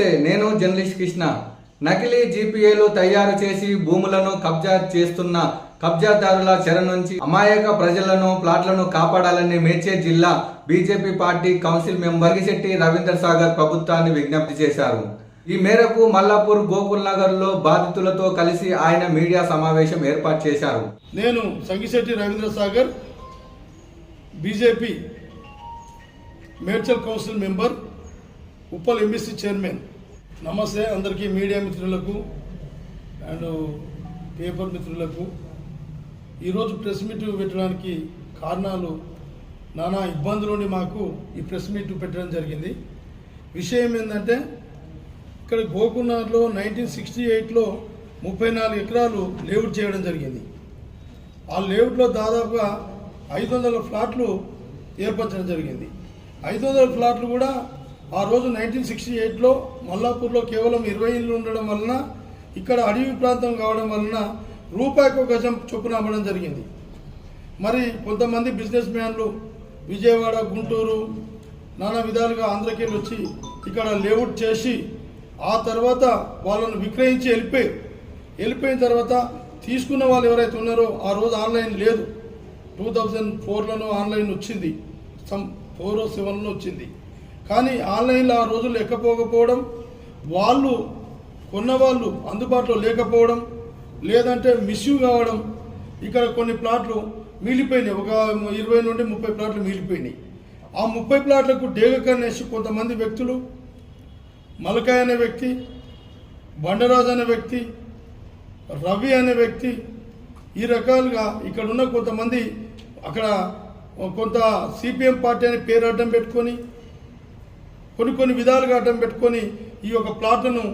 నమస్తే నేను జర్నలిస్ట్ కృష్ణ. నకిలీ జీపీఏలు తయారు చేసి భూములను కబ్జా చేస్తున్న కబ్జాదారుల చెర నుంచి అమాయక ప్రజలను ప్లాట్లను కాపాడాలని మేడ్చల్ జిల్లా BJP party council member Shetty Ravindra Sagar ప్రభుత్వాన్ని విజ్ఞప్తి చేశారు. ఈ మేరకు మల్లాపూర్ గోకుల్ నగర్లో బాధితులతో కలిసి ఆయన మీడియా సమావేశం ఏర్పాటు చేశారు. నేను Sangishetty Ravindra Sagar BJP Medchal council member Uppal MBC chairman. నమస్తే అందరికీ మీడియా మిత్రులకు అండ్ పేపర్ మిత్రులకు. ఈరోజు ప్రెస్ మీట్ పెట్టడానికి కారణాలు నానా ఇబ్బందులని మాకు ఈ ప్రెస్ మీట్ పెట్టడం జరిగింది. విషయం ఏంటంటే ఇక్కడ గోకునాథ్లో నైన్టీన్ సిక్స్టీ ఎయిట్లో ముప్పై నాలుగు ఎకరాలు లేఅవుట్ చేయడం జరిగింది. ఆ లేఅవుట్లో దాదాపుగా ఐదు వందల ఫ్లాట్లు ఏర్పరచడం జరిగింది. ఐదు వందల ఫ్లాట్లు కూడా ఆ రోజు నైన్టీన్ సిక్స్టీ ఎయిట్లో మల్లాపూర్లో కేవలం ఇరవై ఇళ్ళు ఉండడం వలన ఇక్కడ అడవి ప్రాంతం కావడం వలన రూపాయికి ఒక గజం చొప్పున అమ్మడం జరిగింది. మరి కొంతమంది బిజినెస్ మ్యాన్లు విజయవాడ గుంటూరు నానా విధాలుగా ఆంధ్రకేళ్ళు వచ్చి ఇక్కడ లేఅవుట్ చేసి ఆ తర్వాత వాళ్ళను విక్రయించి వెళ్ళిపోయి వెళ్ళిపోయిన తర్వాత తీసుకున్న వాళ్ళు ఎవరైతే ఉన్నారో ఆ రోజు ఆన్లైన్ లేదు. టూ థౌజండ్ ఫోర్లోనూ ఆన్లైన్ వచ్చింది. సమ్ ఫోర్ సెవెన్లో వచ్చింది. కానీ ఆన్లైన్లో ఆ రోజులు ఎక్కపోకపోవడం వాళ్ళు కొన్నవాళ్ళు అందుబాటులో లేకపోవడం లేదంటే మిస్యూ కావడం ఇక్కడ కొన్ని ప్లాట్లు మిగిలిపోయినాయి. ఒక ఇరవై నుండి ముప్పై ప్లాట్లు మిగిలిపోయినాయి. ఆ ముప్పై ప్లాట్లకు డేగ కన్నేసి కొంతమంది వ్యక్తులు మలకాయ్ అనే వ్యక్తి బండరాజు అనే వ్యక్తి రవి అనే వ్యక్తి ఈ రకాలుగా ఇక్కడ ఉన్న కొంతమంది అక్కడ కొంత సిపిఎం పార్టీ అనే పేరు అడ్డం పెట్టుకొని కొన్ని కొన్ని విధాలుగా అడ్డం పెట్టుకొని ఈ యొక్క ప్లాట్లను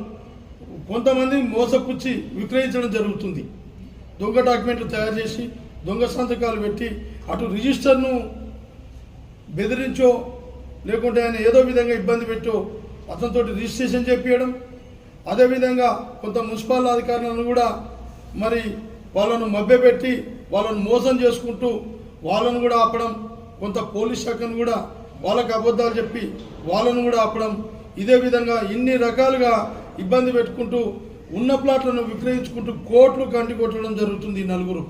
కొంతమంది మోసపుచ్చి విక్రయించడం జరుగుతుంది. దొంగ డాక్యుమెంట్లు తయారు చేసి దొంగ సంతకాలు పెట్టి అటు రిజిస్టర్ను బెదిరించో లేకుంటే ఆయన ఏదో విధంగా ఇబ్బంది పెట్టో అతనితో రిజిస్ట్రేషన్ చేపించడం అదేవిధంగా కొంత మున్సిపల్ అధికారులను కూడా మరి వాళ్ళను మభ్యపెట్టి వాళ్ళను మోసం చేసుకుంటూ వాళ్ళను కూడా ఆపడం కొంత పోలీస్ శాఖను కూడా వాళ్ళకి అబద్ధాలు చెప్పి వాళ్ళను కూడా ఆపడం ఇదే విధంగా ఇన్ని రకాలుగా ఇబ్బంది పెట్టుకుంటూ ఉన్న ప్లాట్లను విక్రయించుకుంటూ కోట్లు కంటి కొట్టడం జరుగుతుంది ఈ నలుగురు.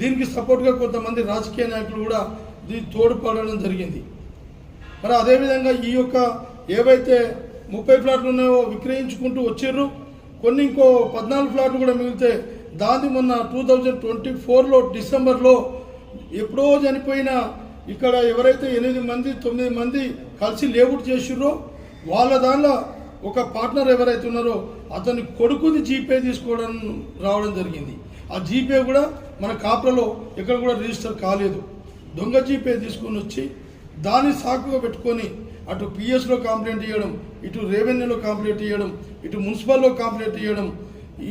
దీనికి సపోర్ట్గా కొంతమంది రాజకీయ నాయకులు కూడా దీనికి తోడుపడడం జరిగింది. మరి అదేవిధంగా ఈ యొక్క ఏవైతే ముప్పై ఫ్లాట్లు ఉన్నాయో విక్రయించుకుంటూ వచ్చిర్రు కొన్ని ఇంకో పద్నాలుగు ఫ్లాట్లు కూడా మిగిలితే దాన్ని మొన్న టూ థౌజండ్ ట్వంటీ ఫోర్లో డిసెంబర్లో ఎప్పుడో చనిపోయిన ఇక్కడ ఎవరైతే ఎనిమిది మంది తొమ్మిది మంది కలిసి లేఅవుట్ చేసిర్రో వాళ్ళ దానిలో ఒక పార్ట్నర్ ఎవరైతే ఉన్నారో అతని కొడుకుని జీపే తీసుకోవడం రావడం జరిగింది. ఆ జీపే కూడా మన కాపులలో ఎక్కడ కూడా రిజిస్టర్ కాలేదు. దొంగ జీపే తీసుకొని వచ్చి దాన్ని సాకుగా పెట్టుకొని అటు పిఎస్లో కంప్లైంట్ ఇవ్వడం ఇటు రెవెన్యూలో కంప్లైంట్ ఇవ్వడం ఇటు మున్సిపల్లో కంప్లైంట్ ఇవ్వడం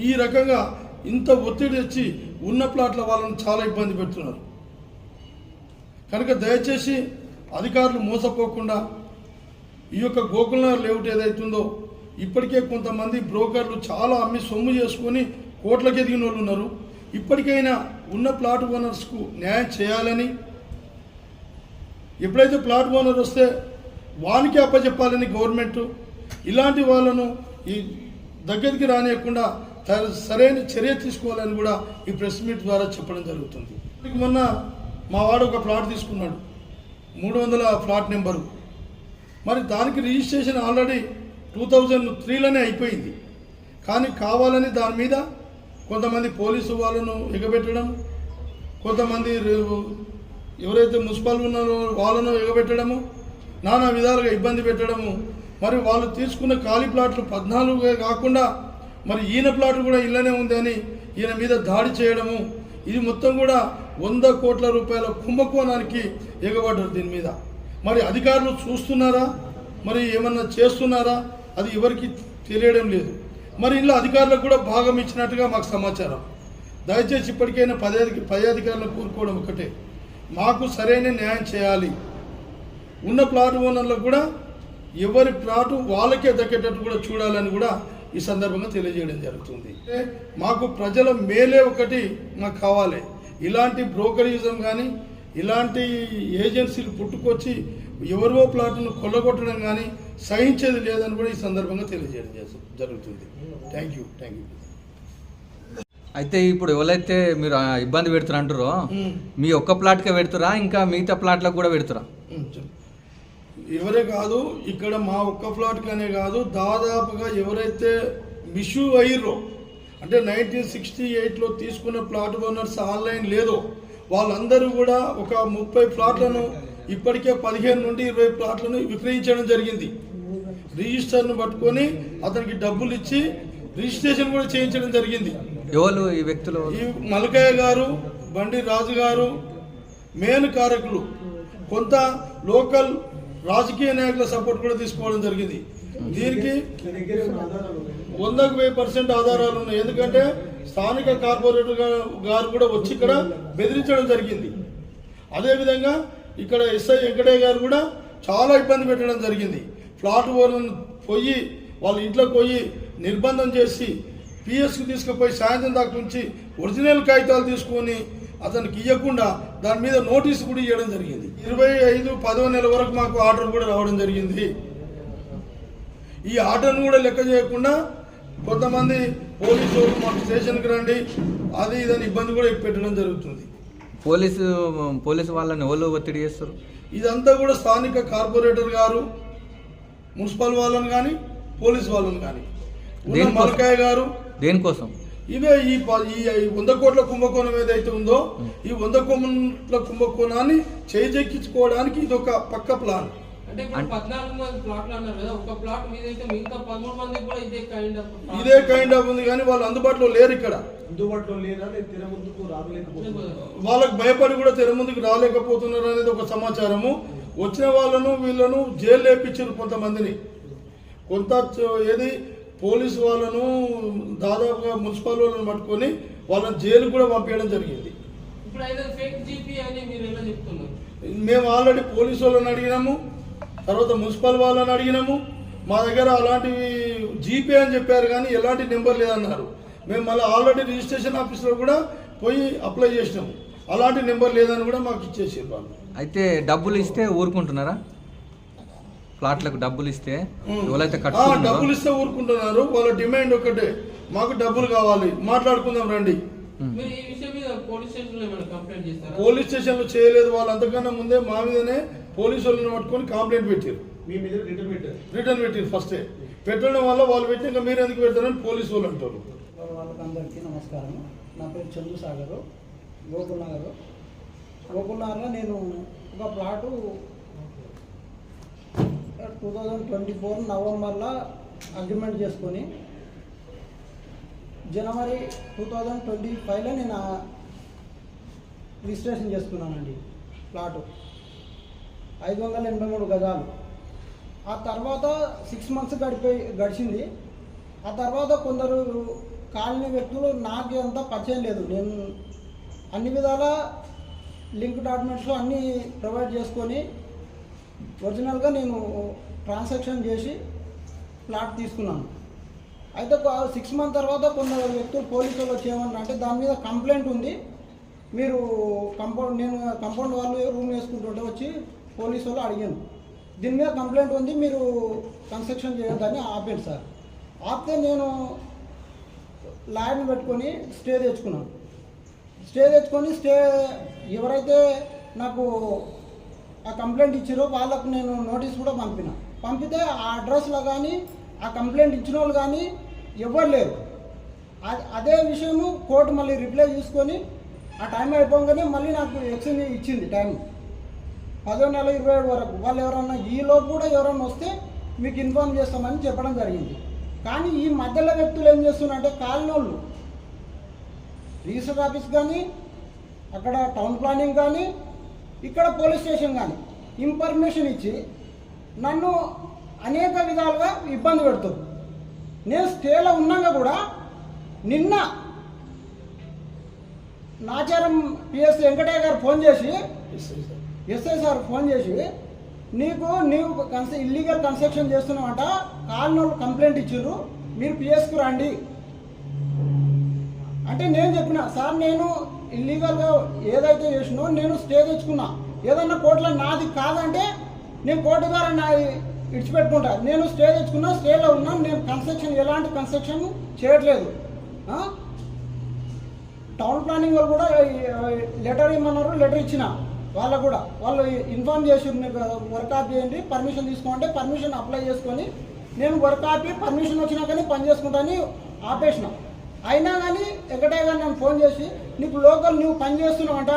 ఈ రకంగా ఇంత ఒత్తిడి తెచ్చి ఉన్న ప్లాట్ల వాళ్ళని చాలా ఇబ్బంది పెడుతున్నారు. కనుక దయచేసి అధికారులు మోసపోకుండా ఈ యొక్క గోకులనగర్ లేఅవుట్ ఏదైతుందో ఇప్పటికే కొంతమంది బ్రోకర్లు చాలా అమ్మి సొమ్ము చేసుకొని కోట్లకి ఎదిగిన వాళ్ళు ఉన్నారు. ఇప్పటికైనా ఉన్న ప్లాట్ ఓనర్స్కు న్యాయం చేయాలని ఎప్పుడైతే ప్లాట్ ఓనర్ వస్తే వానికి అప్పచెప్పాలని గవర్నమెంట్ ఇలాంటి వాళ్ళను ఈ దగ్గరికి రానియకుండా సరైన చర్య తీసుకోవాలని కూడా ఈ ప్రెస్ మీట్ ద్వారా చెప్పడం జరుగుతుంది. మొన్న మా వాడు ఒక ప్లాట్ తీసుకున్నాడు. మూడు వందల ఫ్లాట్ నెంబరు. మరి దానికి రిజిస్ట్రేషన్ ఆల్రెడీ టూ థౌజండ్ త్రీలోనే అయిపోయింది. కానీ కావాలని దాని మీద కొంతమంది పోలీసు వాళ్ళను ఎగబెట్టడం కొంతమంది ఎవరైతే మున్సిపల్ ఉన్నారో వాళ్ళను ఎగబెట్టడము నానా విధాలుగా ఇబ్బంది పెట్టడము మరి వాళ్ళు తీసుకున్న ఖాళీ ప్లాట్లు పద్నాలుగు కాకుండా మరి ఈయన ప్లాట్లు కూడా ఇళ్ళనే ఉంది అని ఈయన మీద దాడి చేయడము ఇది మొత్తం కూడా వంద కోట్ల రూపాయల కుంభకోణానికి ఎగబడ్డారు దీని మీద. మరి అధికారులు చూస్తున్నారా? మరి ఏమన్నా చేస్తున్నారా? అది ఎవరికి తెలియడం లేదు. మరి ఇలా అధికారులకు కూడా భాగం ఇచ్చినట్టుగా మాకు సమాచారం. దయచేసి ఇప్పటికైనా పదే పదే అధికారులను కోరుకోవడం ఒకటే. మాకు సరైన న్యాయం చేయాలి. ఉన్న ప్లాట్ ఓనర్లకు కూడా ఎవరి ప్లాటు వాళ్ళకే దక్కేటట్టు కూడా చూడాలని కూడా ఈ సందర్భంగా తెలియజేయడం జరుగుతుంది. మాకు ప్రజల మేలే ఒకటి మాకు కావాలి. ఇలాంటి బ్రోకరిజం కానీ ఇలాంటి ఏజెన్సీలు పుట్టుకొచ్చి ఎవరో ప్లాట్ను కొల్లగొట్టడం కానీ సహించేది లేదని కూడా ఈ సందర్భంగా తెలియజేయడం జరుగుతుంది. థ్యాంక్ యూ థ్యాంక్ యూ అయితే ఇప్పుడు ఎవరైతే మీరు ఇబ్బంది పెడుతున్నారు అంటారో మీ ఒక్క ప్లాట్కే పెడుతురా ఇంకా మిగతా ప్లాట్లకు కూడా పెడుతురా ఎవరే కాదు ఇక్కడ మా ఒక్క ప్లాట్గానే కాదు దాదాపుగా ఎవరైతే మిషూ అయ్యిర్రో అంటే నైన్టీన్ సిక్స్టీ ఎయిట్లో తీసుకున్న ప్లాట్ ఓనర్స్ ఆన్లైన్ లేదో వాళ్ళందరూ కూడా ఒక ముప్పై ప్లాట్లను ఇప్పటికే పదిహేను నుండి ఇరవై ప్లాట్లను విక్రయించడం జరిగింది. రిజిస్టర్ను పట్టుకొని అతనికి డబ్బులు ఇచ్చి రిజిస్ట్రేషన్ కూడా చేయించడం జరిగింది. ఎవరు ఈ వ్యక్తులు? ఈ మలకయ్య గారు బండి రాజు గారు మెయిన్ కారకులు కొంత లోకల్ రాజకీయ నాయకుల సపోర్ట్ కూడా తీసుకోవడం జరిగింది. దీనికి వందకు వెయ్యి పర్సెంట్ ఆధారాలు ఉన్నాయి. ఎందుకంటే స్థానిక కార్పొరేటర్ గారు కూడా వచ్చి ఇక్కడ బెదిరించడం జరిగింది. అదేవిధంగా ఇక్కడ ఎస్ఐ వెంకటయ్య గారు కూడా చాలా ఇబ్బంది పెట్టడం జరిగింది. ఫ్లాట్ ఓనర్ను పోయి వాళ్ళ ఇంట్లోకి పోయి నిర్బంధం చేసి పిఎస్కి తీసుకుపోయి సాయంత్రం దాకా నుంచి ఒరిజినల్ కాగితాలు తీసుకొని అతనికి ఇవ్వకుండా దాని మీద నోటీసు కూడా ఇవ్వడం జరిగింది. ఇరవై ఐదు పదో నెల వరకు మాకు ఆర్డర్ కూడా రావడం జరిగింది. ఈ ఆర్డర్ను కూడా లెక్క చేయకుండా కొంతమంది పోలీసు మాకు స్టేషన్కి రండి అది ఇదని ఇబ్బంది కూడా పెట్టడం జరుగుతుంది. పోలీసు పోలీసు వాళ్ళని ఎవరు ఒత్తిడి చేస్తారు? ఇదంతా కూడా స్థానిక కార్పొరేటర్ గారు మున్సిపల్ వాళ్ళని కానీ పోలీస్ వాళ్ళని కానీ? మలకాయ గారు దేనికోసం? ఇవే ఈ ప- ఈ ఈ వంద కోట్ల కుంభకోణం ఏదైతే ఉందో ఈ వంద కోట్ల కుంభకోణాన్ని చేజెక్కించుకోవడానికి ఇది ఒక పక్క ప్లాన్. అంటే ఇప్పుడు పద్నాలుగు మంది ప్లాట్లు అన్నారు కదా ఒక ప్లాట్ మీద అయితే మిగతా పదమూడు మందికి కూడా ఇదే కైండ్ ఆఫ్ ఇదే కైండ్ ఆఫ్ ఉంది కానీ వాళ్ళు అందుబాటులో లేరు ఇక్కడ. అందుబాటులో రాగలేకపోతున్నాను వాళ్ళకు భయపడి కూడా తెర ముందుకు రాలేకపోతున్నారు అనేది ఒక సమాచారము. వచ్చిన వాళ్ళను వీళ్ళను జైలు లేపించారు కొంతమందిని. కొంత ఏది? పోలీసు వాళ్ళను దాదాపుగా మున్సిపల్ వాళ్ళని పట్టుకొని వాళ్ళని జైలు కూడా పంపించడం జరిగింది. మేము ఆల్రెడీ పోలీసు వాళ్ళని అడిగినాము తర్వాత మున్సిపల్ వాళ్ళని అడిగినాము మా దగ్గర అలాంటివి జీపే అని చెప్పారు కానీ ఎలాంటి నెంబర్ లేదన్నారు. మేము మళ్ళీ ఆల్రెడీ రిజిస్ట్రేషన్ ఆఫీస్లో కూడా పోయి అప్లై చేసినాము. అలాంటి నెంబర్ లేదని కూడా మాకు ఇచ్చేసారు వాళ్ళు. అయితే డబ్బులు ఇస్తే ఊరుకుంటున్నారా? ప్లాట్లకు డబ్బులు ఇస్తే ఎవరైతే ఆ, కట్టుకుంటున్నారో డబ్బులు ఇస్తే ఊరుకుంటున్నారు వాళ్ళ డిమాండ్ ఒకటే. మాకు డబ్బులు కావాలి. మాట్లాడుకుందాం రండి. మీరు ఈ విషయం మీద పోలీస్ స్టేషన్లో ఏమైనా కంప్లైంట్ చేస్తారా? పోలీస్ స్టేషన్లో చేయలేదు. వాళ్ళు అంతకన్నా ముందే మా మీదనే పోలీసు వాళ్ళని పట్టుకొని కంప్లైంట్ పెట్టారు. మీ మీద రిటర్న్ పెట్టారు. రిటర్న్ పెట్టారు ఫస్టే పెట్టడం వల్ల వాళ్ళు పెట్టినాక మీరు ఎందుకు పెడతారని పోలీసు వాళ్ళు అంటారు. వాళ్ళకందరికీ నమస్కారం. నా పేరు చందు సాగరు గోకుల్ నగర్. గోకుల్ నగర్లో నేను ఒక plot two thousand twenty four నవంబర్లో అగ్రిమెంట్ చేసుకొని జనవరి టూ థౌజండ్ ట్వంటీ ఫైవ్లో నేను రిజిస్ట్రేషన్ చేసుకున్నానండి ప్లాటు. ఐదు వందల ఎనభై మూడు గజాలు. ఆ తర్వాత సిక్స్ మంత్స్ గడిపోయి గడిచింది. ఆ తర్వాత కొందరు కాలనీ వ్యక్తులు నాకు అంత పరిచయం లేదు. నేను అన్ని విధాల లింక్ డాక్యుమెంట్స్ అన్నీ ప్రొవైడ్ చేసుకొని ఒరిజినల్గా నేను ట్రాన్సాక్షన్ చేసి ప్లాట్ తీసుకున్నాను. అయితే సిక్స్ మంత్ తర్వాత కొందరు వ్యక్తులు పోలీసు వాళ్ళు వచ్చేయమన్నారు అంటే దాని మీద కంప్లైంట్ ఉంది. మీరు కంపౌండ్ నేను కంపౌండ్ వాళ్ళు రూమ్ వేసుకుంటుంటే వచ్చి పోలీసు వాళ్ళు అడిగాను దీని మీద కంప్లైంట్ ఉంది మీరు కన్స్ట్రక్షన్ చేయొద్దని ఆపాడు సార్. ఆపితే నేను లాయర్ని పెట్టుకొని స్టే తెచ్చుకున్నాను. స్టే తెచ్చుకొని స్టే ఎవరైతే నాకు ఆ కంప్లైంట్ ఇచ్చారు వాళ్ళకు నేను నోటీస్ కూడా పంపిన. పంపితే ఆ అడ్రస్లో కానీ ఆ కంప్లైంట్ ఇచ్చిన వాళ్ళు కానీ ఎవ్వరు లేరు. అదే విషయము కోర్టు మళ్ళీ రిప్లై తీసుకొని ఆ టైం అయిపోగానే మళ్ళీ నాకు ఎక్స్చేంజ్ ఇచ్చింది టైం. పదో నెల ఇరవై ఏడు వరకు. వాళ్ళు ఎవరన్నా ఈలోపు కూడా ఎవరన్నా వస్తే మీకు ఇన్ఫార్మ్ చేస్తామని చెప్పడం జరిగింది. కానీ ఈ మధ్యలో వ్యక్తులు ఏం చేస్తున్నారంటే కాలనోళ్ళు. రిజిస్టర్ ఆఫీస్ కానీ అక్కడ టౌన్ ప్లానింగ్ కానీ ఇక్కడ పోలీస్ స్టేషన్ కానీ ఇన్ఫర్మేషన్ ఇచ్చి నన్ను అనేక విధాలుగా ఇబ్బంది పెడుతుంది. నేను స్టేలో ఉన్నాక కూడా నిన్న నాచారం పిఎస్ వెంకటయ్య గారు ఫోన్ చేసి ఎస్ఐ సార్. ఫోన్ చేసి నీకు నీవు కన్స ఇల్లీగల్ కన్స్ట్రక్షన్ చేస్తున్నావంట కాలనీ వాళ్ళు కంప్లైంట్ ఇచ్చిండ్రు మీరు పిఎస్కి రండి. అంటే నేను చెప్పిన సార్ నేను ఇల్లీగల్గా ఏదైతే చేసినో నేను స్టే తెచ్చుకున్నా. ఏదన్నా కోర్టులో నాది కాదంటే నేను కోర్టు ద్వారా నా ఇడిచిపెట్టుకుంటా. నేను స్టే తెచ్చుకున్నా స్టేలో ఉన్నా నేను కన్స్ట్రక్షన్ ఎలాంటి కన్స్ట్రక్షన్ చేయట్లేదు. టౌన్ ప్లానింగ్ వాళ్ళు కూడా లెటర్ ఇమ్మన్నారు లెటర్ ఇచ్చిన వాళ్ళకు కూడా. వాళ్ళు ఇన్ఫార్మ్ చేసి మీకు వర్క్ ఆఫ్ చేయండి పర్మిషన్ తీసుకోమంటే పర్మిషన్ అప్లై చేసుకొని నేను వర్క్ ఆపి పర్మిషన్ వచ్చినా కానీ పని చేసుకుంటాను ఆపేసిన. అయినా కానీ ఎక్కడే కానీ నేను ఫోన్ చేసి నీకు లోకల్ నువ్వు పని చేస్తున్నావంట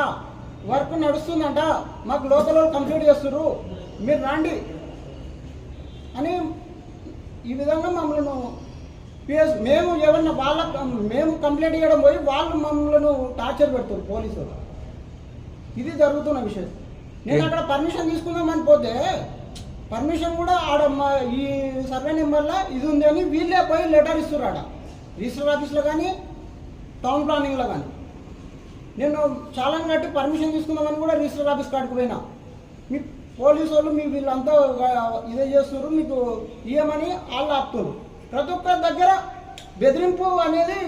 వర్క్ నడుస్తుందంట మాకు లోకల్ వాళ్ళు కంప్లీట్ చేస్తున్నారు మీరు రండి. అని ఈ విధంగా మమ్మల్ని పిఎస్ మేము ఏమన్నా వాళ్ళ మేము కంప్లైంట్ చేయడం పోయి వాళ్ళు మమ్మల్ని టార్చర్ పెడతారు పోలీసులు. ఇది జరుగుతున్న విషయం. నేను అక్కడ పర్మిషన్ తీసుకుందామని పోతే పర్మిషన్ కూడా ఆడ మా ఈ సర్వే నెంబర్లో ఇది ఉంది అని వీళ్ళే పోయి లెటర్ ఇస్తారు ఆడ. రిజిస్టర్ ఆఫీస్లో కానీ టౌన్ ప్లానింగ్లో కానీ. నేను చాలా కట్టి పర్మిషన్ తీసుకుందామని కూడా రిజిస్టర్ ఆఫీస్ కాడికి పోయినా. మీ పోలీసు వాళ్ళు మీ వీళ్ళంతా ఇదే చేస్తున్నారు మీకు ఇయ్యమని వాళ్ళు ఆపుతారు. ప్రతి ఒక్కరి దగ్గర బెదిరింపు అనేది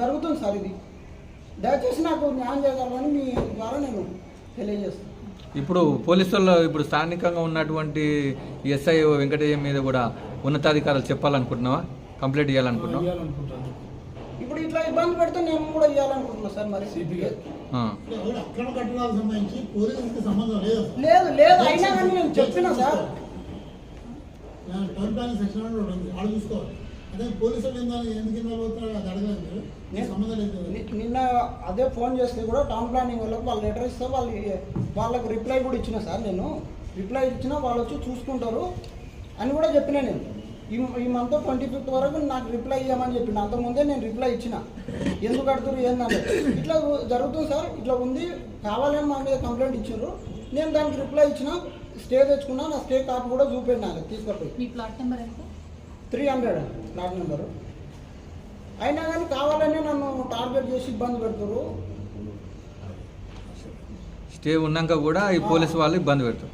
జరుగుతుంది సార్ ఇది. దయచేసి నాకు న్యాయం చేయగలరని మీ ద్వారా నేను తెలియజేస్తాను. ఇప్పుడు పోలీసుల్లో ఇప్పుడు స్థానికంగా ఉన్నటువంటి ఎస్ఐ వెంకటయ్య మీద కూడా ఉన్నతాధికారులు చెప్పాలనుకుంటున్నావా? కంప్లైంట్ చేయాలనుకుంటున్నావా ఇప్పుడు ఇట్లా ఇబ్బంది పెడితే నేను కూడా ఇవ్వాలనుకుంటున్నా సార్ మరి. సిపి గారు. అక్రమ కట్టడాలకు సంబంధించి పోలీసులకి సంబంధం లేదు. లేదు లేదు అయినా కానీ నేను చెప్పిన సార్. నేను టౌన్ ప్లానింగ్ సెక్షన్ ఒకటి ఉంది ఆడ చూసుకోవాలి. అదే పోలీసులు ఎందుకు ఎందుకు ఇన్వాల్వ్ అవుతారో అది అడగలేదు సంబంధం లేదు నిన్న అదే ఫోన్ చేస్తే కూడా టౌన్ ప్లానింగ్ వాళ్ళకి వాళ్ళు లెటర్ ఇస్తే వాళ్ళు వాళ్ళకి రిప్లై కూడా ఇచ్చిన సార్ నేను. రిప్లై ఇచ్చినా వాళ్ళు వచ్చి చూసుకుంటారు అని కూడా చెప్పిన నేను. ఈ ఈ మంత్ ట్వంటీ ఫిఫ్త్ వరకు నాకు రిప్లై ఇవ్వమని చెప్పిండు. అంతకుముందే నేను రిప్లై ఇచ్చిన. ఎందుకు కడుతున్నారు ఏందని ఇట్లా జరుగుతుంది సార్ ఇట్లా ఉంది. కావాలని మా మీద కంప్లైంట్ ఇచ్చారు నేను దానికి రిప్లై ఇచ్చిన స్టే తెచ్చుకున్నా నా స్టే కాపీ కూడా చూపెట్టినా తీసుకపోయి. మీ ప్లాట్ నెంబర్ ఎంత? త్రీ హండ్రెడ్ ప్లాట్ నెంబరు అయినా కానీ కావాలని నన్ను టార్గెట్ చేసి ఇబ్బంది పెడతారు స్టే ఉన్నాక కూడా ఈ పోలీసు వాళ్ళు ఇబ్బంది పెడతారు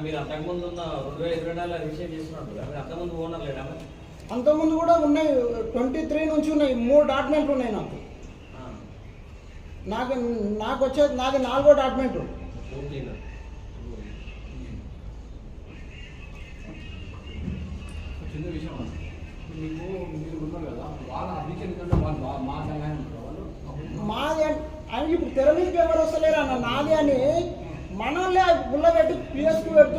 మీరు అంతకుముందు ఉన్న రెండు వేల ఇరవై నాలుగులో విషయం చేస్తున్నట్టు మీరు అంతకుముందు ఓనర్ లేడా? అంతకుముందు కూడా ఉన్నాయి ట్వంటీ త్రీ నుంచి ఉన్నాయి మూడు డాక్యుమెంట్లు ఉన్నాయి నాకు ఆ, నాకు నాకు వచ్చే నాది నాలుగో డాక్యుమెంట్ ఓకేనా? చిన్న విషయం. మీకు మీరు ఉన్నారు కదా వాళ్ళ వీకెండ్ కంటే వాళ్ళు మా- మా సహాయం ఉంటారు వాళ్ళు అప్పుడు మాది అని- అని ఇప్పుడు తెర మీదకి ఎవరు వస్తలేరు అన్న నాది అని మనల్ని గుళ్ళ పెట్టి పిఎస్కి కొడితే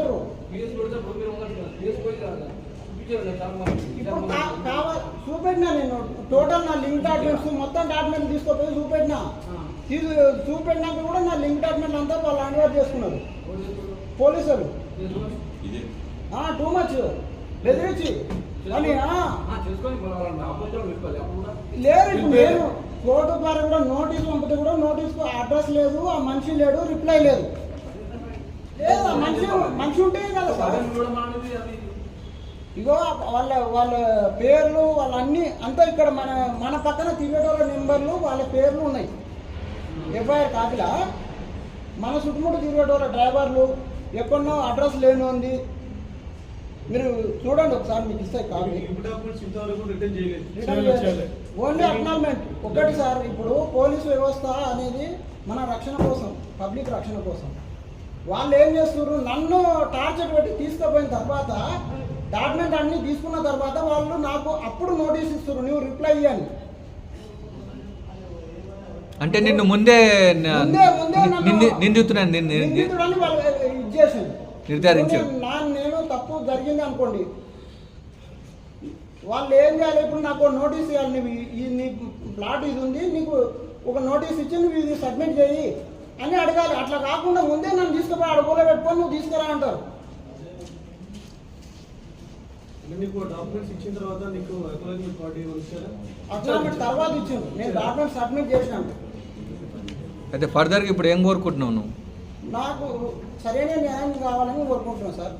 ఇప్పుడు కావాలి. చూపెట్టినా నేను. టోటల్ నా లింక్ డాక్యుమెంట్స్ మొత్తం డాక్యుమెంట్ తీసుకుపోయి చూపెట్టినా. తీసు చూపెట్టినాక కూడా నా లింక్ డాక్యుమెంట్ అంతా వాళ్ళు హ్యాండ్ చేసుకున్నారు. పోలీసులు టూ మచ్. బెదిరించి. లేదు నేను కోర్టు ద్వారా కూడా నోటీస్ పంపితే కూడా నోటీస్ అడ్రస్ లేదు. ఆ మనిషి లేడు రిప్లై లేదు ఆ మనిషి మనిషి ఉంటే కదా సార్ సడన్ కూడా మానేది అది ఇగో వాళ్ళ వాళ్ళ పేర్లు వాళ్ళ అన్ని అంతా ఇక్కడ మన మన పక్కన తిరిగేటోళ్ళ నెంబర్లు వాళ్ళ పేర్లు ఉన్నాయి. ఎఫ్ఐఆర్ కాపీలా? మన చుట్టుముట్టు తిరిగేటోళ్ళ డ్రైవర్లు ఎక్కడో అడ్రస్ లేని ఉంది మీరు చూడండి ఒకసారి మీకు ఇస్తాయి కాపీ. ఓన్లీ అక్నాల్మెంట్ ఒకటి సార్ ఇప్పుడు పోలీసు వ్యవస్థ అనేది మన రక్షణ కోసం పబ్లిక్ రక్షణ కోసం. వాళ్ళు ఏం చేస్తున్నారు? నన్ను టార్చర్ పెట్టి తీసుకుపోయిన తర్వాత డాక్యుమెంట్ అన్ని తీసుకున్న తర్వాత వాళ్ళు నాకు అప్పుడు నోటీస్ ఇస్తారు నువ్వు రిప్లై ఇయ్యని. అంటే నిన్ను ముందే నిందితున్నాను నిర్ధారించారు. నేను- నా నేను తప్పు జరిగింది అనుకోండి. వాళ్ళు ఏం చేయాలి? ఇప్పుడు నాకు నోటీస్ ఇవ్వాలి. నువ్వు నీ ప్లాట్ ఇది ఉంది. నీకు ఒక నోటీస్ ఇచ్చి నువ్వు ఇది సబ్మిట్ చేయి. అని అడగాలి. అట్లా కాకుండా ముందే నన్ను తీసుకుపోయి అడుగులో పెట్టుకొని నువ్వు తీసుకురా అంటారు. నీకు డాక్యుమెంట్స్ ఇచ్చిన తర్వాత నీకు పార్టీ తర్వాత నేను డాక్యుమెంట్ సబ్మిట్ చేసినాను అయితే ఫర్దర్గా ఇప్పుడు ఏం కోరుకుంటున్నావు నువ్వు? నాకు సరైన న్యాయం కావాలని కోరుకుంటున్నాను సార్.